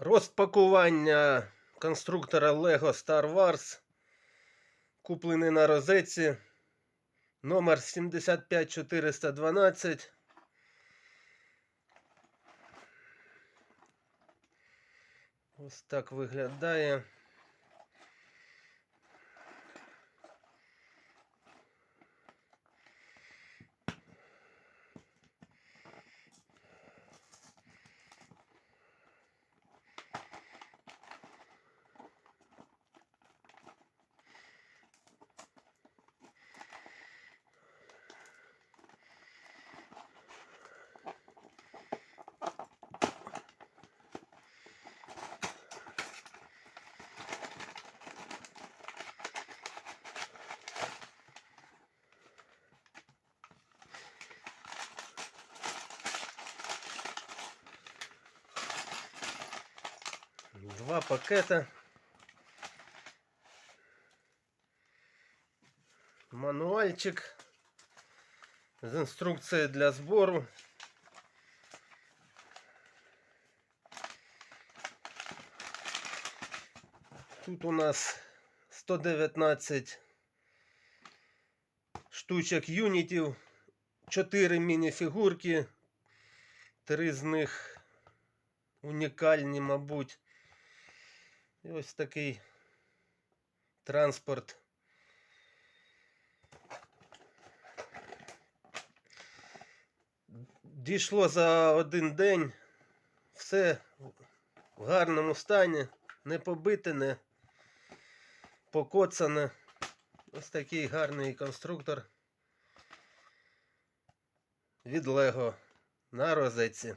Розпакування конструктора Lego Star Wars. Куплений на розетці. Номер 75412. Ось так виглядає. Два пакета. Мануальчик з інструкцією для збору. Тут у нас 119 штучок юнітів, 4 міні-фігурки, 3 з них унікальні, мабуть. І ось такий транспорт. Дійшло за один день. Все в гарному стані, не побите, не покоцане. Ось такий гарний конструктор від Лего на розетці.